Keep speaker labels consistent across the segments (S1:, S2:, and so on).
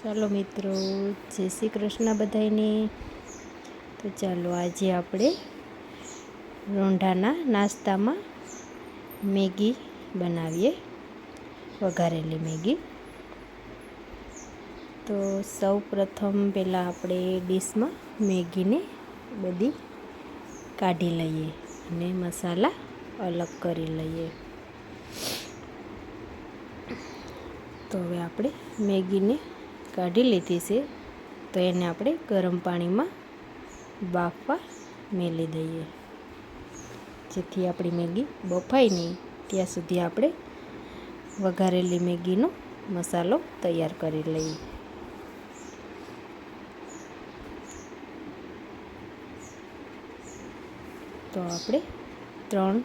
S1: ચાલો મિત્રો, જય શ્રી કૃષ્ણ બધાને તો ચાલો આજે આપણે રોંઢાના નાસ્તામાં મેગી બનાવીએ, વઘારેલી મેગી. તો સૌ પ્રથમ પહેલાં આપણે ડીશમાં મેગીને બધી કાઢી લઈએ અને મસાલા અલગ કરી લઈએ. તો હવે આપણે મેગીને કાઢી લીધી છે, તો એને આપણે ગરમ પાણીમાં બાફવા મેલી દઈએ. જેથી આપણી મેગી બફાય નહીં, ત્યાં સુધી આપણે વઘારેલી મેગીનો મસાલો તૈયાર કરી લઈએ. તો આપણે ત્રણ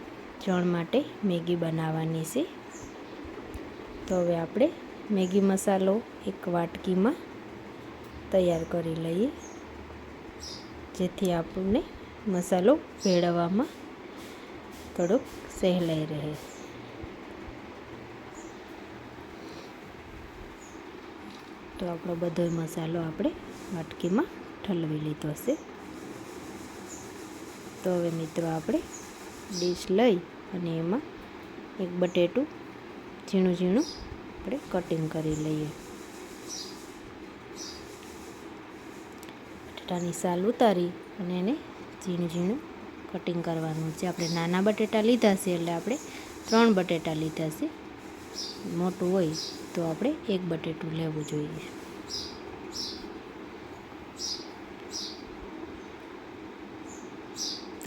S1: જણ માટે મેગી બનાવવાની છે. તો હવે આપણે મેગી મસાલો એક વાટકીમાં તૈયાર કરી લઈએ. જેથી આપણને મસાલો ભેળવવામાં થોડુંક સહેલાઈ રહે. તો આપણો બધો મસાલો આપણે વાટકીમાં ઠલવી લીધો છે તો હવે મિત્રો આપણે ડીશ લઈ અને એમાં એક બટેટું ઝીણું ઝીણું આપણે કટિંગ કરી લઈએ. બટેટાની સાલ ઉતારી અને એને ઝીણું ઝીણું કટિંગ કરવાનું છે. આપણે નાના બટેટા લીધા છે એટલે આપણે ત્રણ બટેટા લીધા છે. મોટું હોય તો આપણે એક બટેટું લેવું જોઈએ.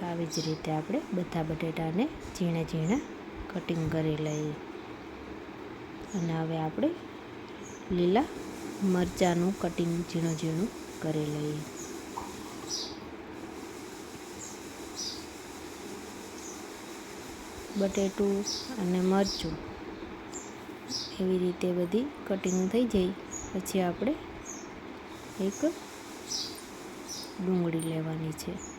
S1: આવી જ રીતે આપણે બધા બટેટાને ઝીણે ઝીણા કટિંગ કરી લઈએ. અને હવે આપણે લીલા મરચાંનું કટિંગ ઝીણું ઝીણું કરી લઈએ. બટેટું અને મરચું એવી રીતે બધી કટિંગ થઈ જાય. પછી આપણે એક ડુંગળી લેવાની છે.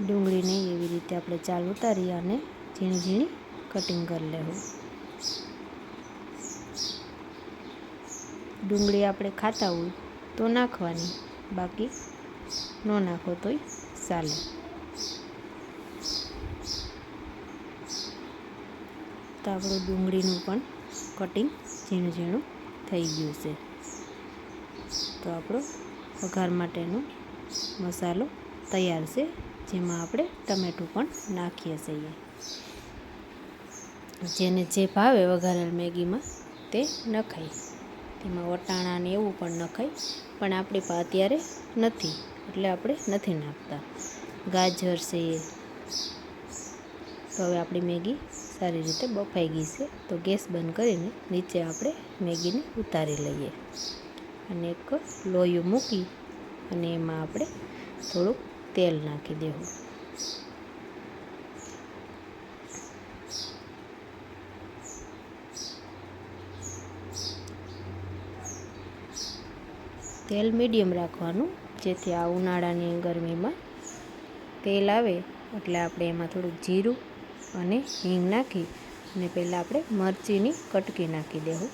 S1: ડુંગળીને એવી રીતે આપણે ચાલ ઉતારી અને ઝીણી ઝીણી કટિંગ કરી લેવું. ડુંગળી આપણે ખાતા હોય તો નાખવાની, બાકી ન નાખો તોય ચાલે. તો આપણું ડુંગળીનું પણ કટિંગ ઝીણું ઝીણું થઈ ગયું છે. તો આપણો વઘાર માટેનો મસાલો તૈયાર છે. જેમાં આપણે ટમેટું પણ નાખીએ છીએ. જેને જે ભાવે વઘારેલ મેગીમાં તે નખાય. તેમાં વટાણા ને એવું પણ નખાય, પણ આપણી પાસે અત્યારે નથી, એટલે આપણે નથી નાખતા. ગાજર છે તો હવે આપણી મેગી સારી રીતે બફાઈ ગઈ છે, તો ગેસ બંધ કરીને નીચે આપણે મેગીને ઉતારી લઈએ. અને એક લોયું મૂકી અને એમાં આપણે થોડુંક તેલ નાખી દેવું. તેલ મીડિયમ રાખવાનું, જેથી આ ઉનાળાની ગરમીમાં તેલ આવે, એટલે આપણે એમાં થોડુંક જીરું અને હિંગ નાખી, અને પહેલાં આપણે મરચીની કટકી નાખી દેવું.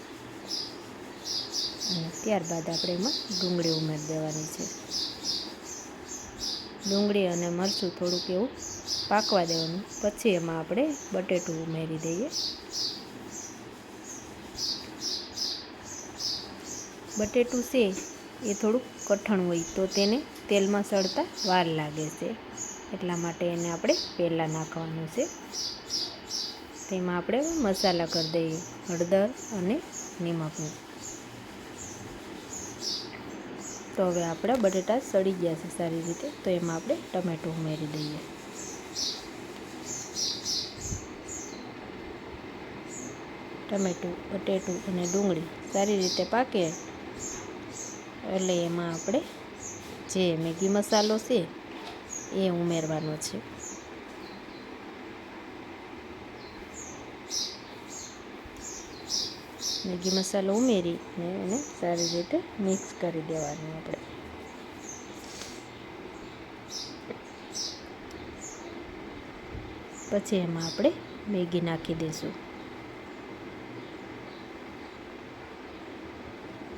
S1: અને ત્યારબાદ આપણે એમાં ડુંગળી ઉમેરી દેવાની છે. ડુંગળી અને મરચું થોડુંક એવું પાકવા દેવાનું. પછી એમાં આપણે બટેટું ઉમેરી દઈએ. બટેટું છે એ થોડુંક કઠણ હોય તો તેને તેલમાં સળતા વાર લાગે છે. એટલા માટે એને આપણે પહેલાં નાખવાનું છે. તેમાં આપણે મસાલા કરી દઈએ, હળદર અને નિમકનું તો હવે આપણા બટેટા સડી ગયા છે સારી રીતે. તો એમાં આપણે ટમેટું ઉમેરી દઈએ. ટમેટું, બટેટું અને ડુંગળી સારી રીતે પાકે. એટલે એમાં આપણે જે મેગી મસાલો છે એ ઉમેરવાનો છે. મેગી મસાલો ઉમેરી અને એને સારી રીતે મિક્સ કરી દેવાનું આપણે. પછી એમાં આપણે મેગી નાખી દઈશું.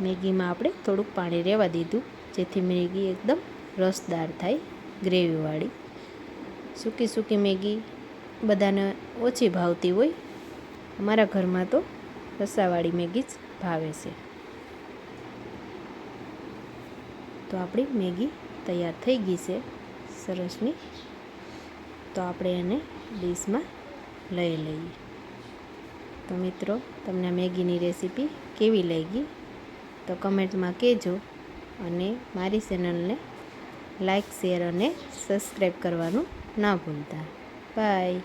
S1: મેગીમાં આપણે થોડુંક પાણી રહેવા દીધું, જેથી મેગી એકદમ રસદાર થાય, ગ્રેવીવાળી. સૂકી સૂકી મેગી બધાને ઓછી ભાવતી હોય, અમારા ઘરમાં તો રસાવાળી મેગી જ ભાવે છે. તો આપણી મેગી તૈયાર થઈ ગઈ છે સરસની. તો આપણે એને ડીશમાં લઈ લઈએ. તો મિત્રો, તમને મેગીની રેસીપી કેવી લાગી? તો કમેન્ટમાં કહેજો અને મારી ચેનલને લાઈક, શેર અને સબસ્ક્રાઈબ કરવાનું ના ભૂલતા. બાય.